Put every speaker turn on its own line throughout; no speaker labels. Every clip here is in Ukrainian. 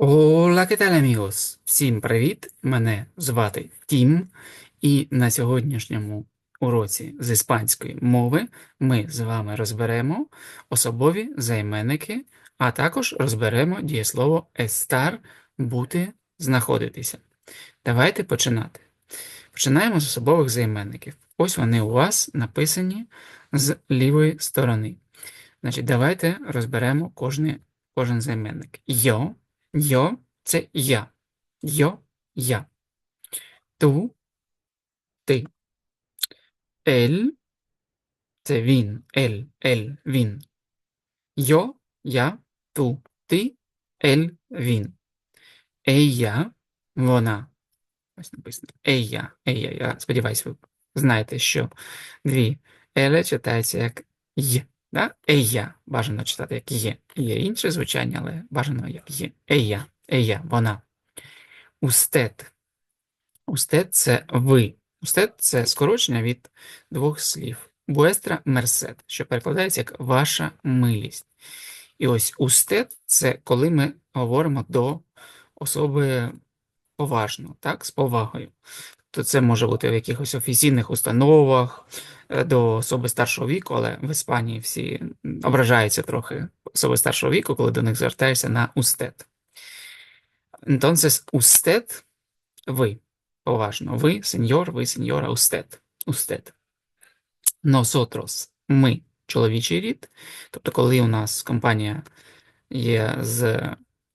Hola, ¿qué tal? Всім привіт! Мене звати Тім, і на сьогоднішньому уроці з іспанської мови ми з вами розберемо особові займенники, а також розберемо дієслово estar – бути, знаходитися. Давайте починати. Починаємо з особових займенників. Ось вони у вас написані з лівої сторони. Значить, давайте розберемо кожний, кожен займенник. Йо, йо це я. Йо, я. Ту, ти. Ель це він. Ель, ель, він. Йо, я, ту, ти, ель, він. Ея, вона. Ось написано. Ея, ея. Я сподіваюся, ви знаєте, що дві еле читається як й. Да? Ея. Бажано читати як є. Є інше звучання, але бажано як є. Ея, ея, вона. Устед. Устед це ви. Устед це скорочення від двох слів. Буестра мерсед, що перекладається як ваша милість. І ось устед це коли ми говоримо до особи поважно, так, з повагою. То це може бути в якихось офіційних установах е, до особи старшого віку, але в Іспанії всі ображаються трохи особи старшого віку, коли до них звертаєшся на устед. Entonces, usted – ви. Поважно. Ви, сеньор, ви, сеньора, usted. Usted. Nosotros – ми, чоловічий рід. Тобто, коли у нас компанія є з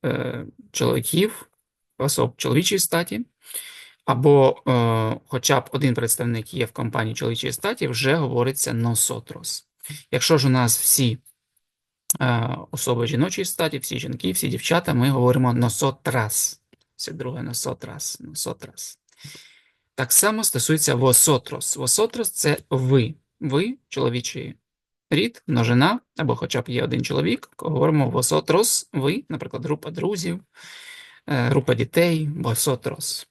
е, чоловіків, особ чоловічої статі, або е, хоча б один представник є в компанії чоловічої статі, вже говориться nosotros. Якщо ж у нас всі е, особи жіночої статі, всі жінки, всі дівчата, ми говоримо nosotras. Це друге nosotras, nosotras. Так само стосується vosotros. Vosotros – це ви. Ви, чоловічий рід, множина, або хоча б є один чоловік, говоримо vosotros, ви, наприклад, група друзів, група дітей, vosotros.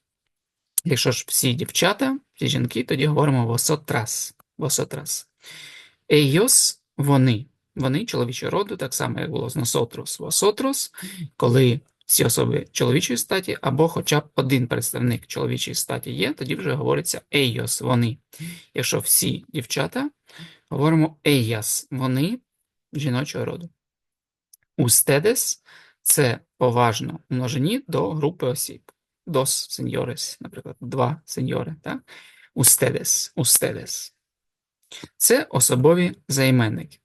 Якщо ж всі дівчата, всі жінки, тоді говоримо vosotras, vosotras. Ellos – вони. Вони чоловічого роду, так само, як було з nosotros, vosotros, коли всі особи чоловічої статі, або хоча б один представник чоловічої статі є, тоді вже говориться ellos – вони. Якщо всі дівчата, говоримо ellas – вони жіночого роду. Ustedes – це поважно в множині до групи осіб. Dos señores, наприклад, два сеньори, так? Ustedes, ustedes. Це особові займенники.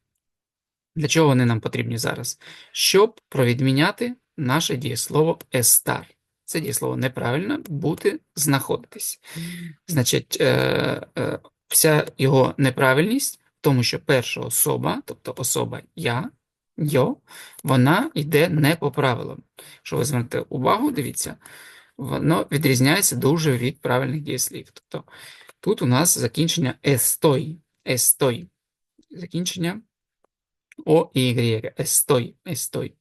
Для чого вони нам потрібні зараз? Щоб провідміняти наше дієслово estar. Це дієслово неправильно бути, знаходитись. Значить, е, е, вся його неправильність в тому, що перша особа, тобто особа я, йо, вона йде не по правилам. Якщо ви звернете увагу, дивіться, воно відрізняється дуже від правильних дієслів. Тобто тут у нас закінчення estoy, estoy, закінчення о і estoy, estoy.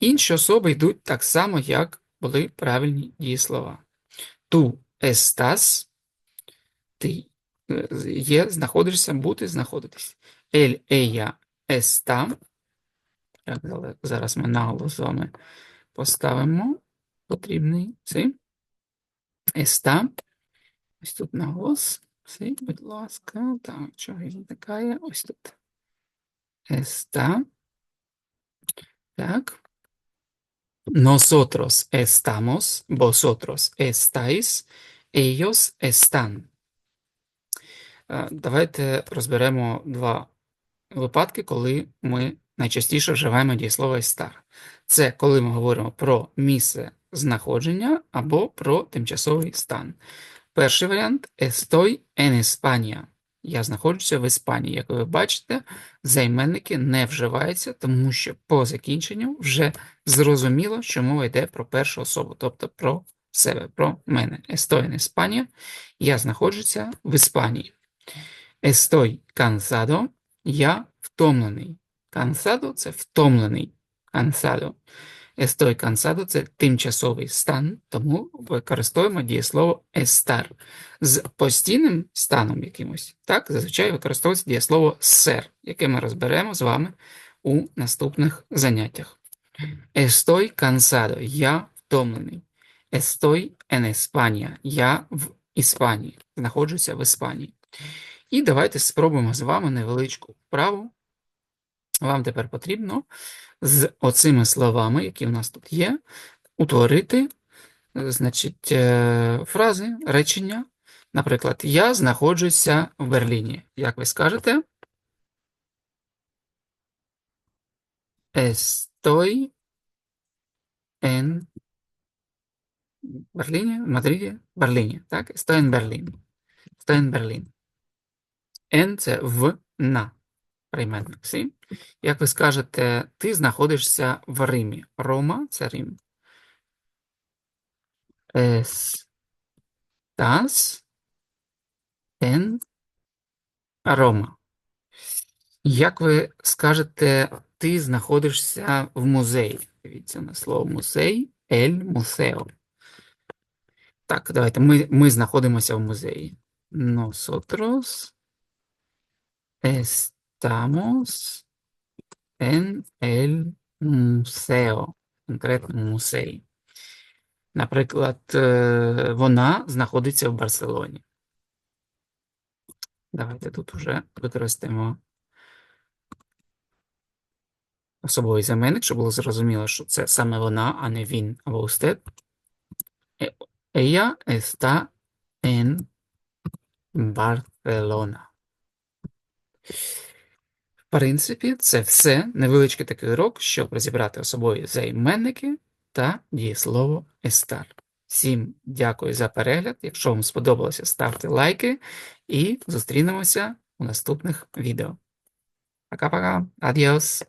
Інші особи йдуть так само, як були правильні дієслова. Ту estás, ти е, є, знаходишся, бути, знаходитись. Ель, ella, está. Так, зараз ми наголос з вами поставимо потрібний цей. Está. Ось тут наголос. Цей, будь ласка. Так, чого він виникає? Ось тут. Está. Так. Nosotros estamos, vosotros estáis, ellos están. Е, Давайте розберемо два випадки, коли ми найчастіше вживаємо дієслово estar. Це коли ми говоримо про місце знаходження або про тимчасовий стан. Перший варіант estoy en España. Я знаходжуся в Іспанії. Як ви бачите, займенники не вживаються, тому що по закінченню вже зрозуміло, що мова йде про першу особу, тобто про себе, про мене. Estoy en España. Я знаходжуся в Іспанії. Estoy cansado. Я втомлений. Cansado – це втомлений. Cansado. Estoy cansado – це тимчасовий стан, тому використовуємо дієслово estar. З постійним станом якимось, так, зазвичай використовується дієслово ser, яке ми розберемо з вами у наступних заняттях. Estoy cansado. Я втомлений. Estoy en España. Я в Іспанії. Знаходжуся в Іспанії. І давайте спробуємо з вами невеличку вправу. Вам тепер потрібно з оцими словами, які в нас тут є, утворити е, значить, е, фрази, речення. Наприклад, я знаходжуся в Берліні. Як ви скажете? Estoy en Берліні, в Мадриді, Берліні. Так? Estoy en Berlin. Estoy en Berlin. En – це в, на. Прийменник. Сі? Як ви скажете, ти знаходишся в Римі. Рома – це Рим. Estás en Roma. Як ви скажете, ти знаходишся в музеї? Дивіться на слово музей, ель мусео. Так, давайте. Ми, ми знаходимося в музеї. Nosotros estamos en el museo. Конкретно музеї. Наприклад, е, вона знаходиться в Барселоні. Давайте тут уже використаємо особовий заменник, щоб було зрозуміло, що це саме вона, а не він або usted. Ella está en Barcelona. Принципі, це все. Невеличкий такий урок, щоб розібрати особові займенники та дієслово естар. Всім дякую за перегляд. Якщо вам сподобалося, ставте лайки і зустрінемося у наступних відео. Пока-пока. Адіос.